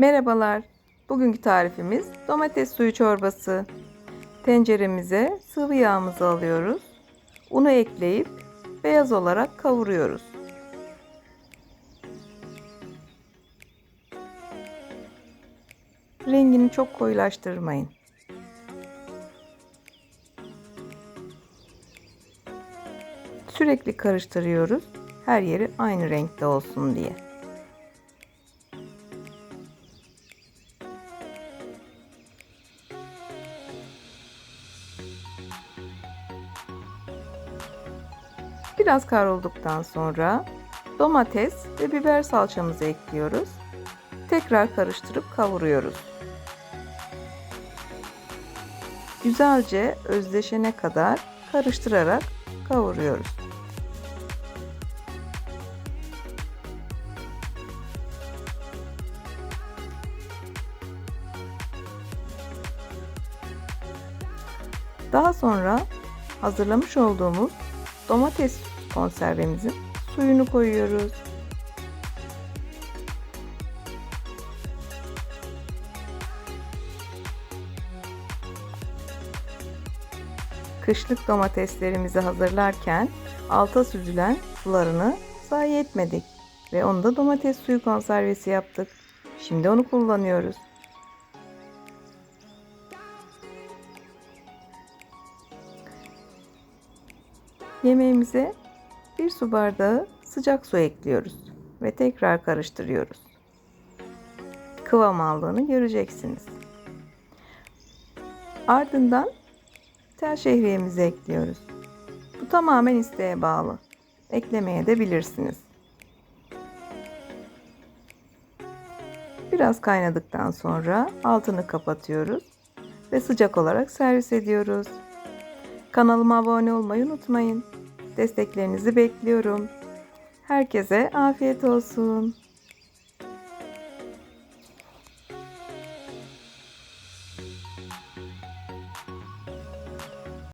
Merhabalar. Bugünkü tarifimiz domates suyu çorbası. Tenceremize sıvı yağımızı alıyoruz. Unu ekleyip beyaz olarak kavuruyoruz. Rengini çok koyulaştırmayın. Sürekli karıştırıyoruz. Her yeri aynı renkte olsun diye. Biraz kavrulduktan sonra domates ve biber salçamızı ekliyoruz. Tekrar karıştırıp kavuruyoruz. Güzelce özleşene kadar karıştırarak kavuruyoruz. Daha sonra hazırlamış olduğumuz domates konservemizin suyunu koyuyoruz. Kışlık domateslerimizi hazırlarken alta süzülen sularını zayi etmedik ve onu da domates suyu konservesi yaptık. Şimdi onu kullanıyoruz. Yemeğimize bir su bardağı sıcak su ekliyoruz ve tekrar karıştırıyoruz. Kıvam aldığını göreceksiniz. Ardından tel şehriyemizi ekliyoruz. Bu tamamen isteğe bağlı. Eklemeye de bilirsiniz. Biraz kaynadıktan sonra altını kapatıyoruz ve sıcak olarak servis ediyoruz. Kanalıma abone olmayı unutmayın. Desteklerinizi bekliyorum. Herkese afiyet olsun.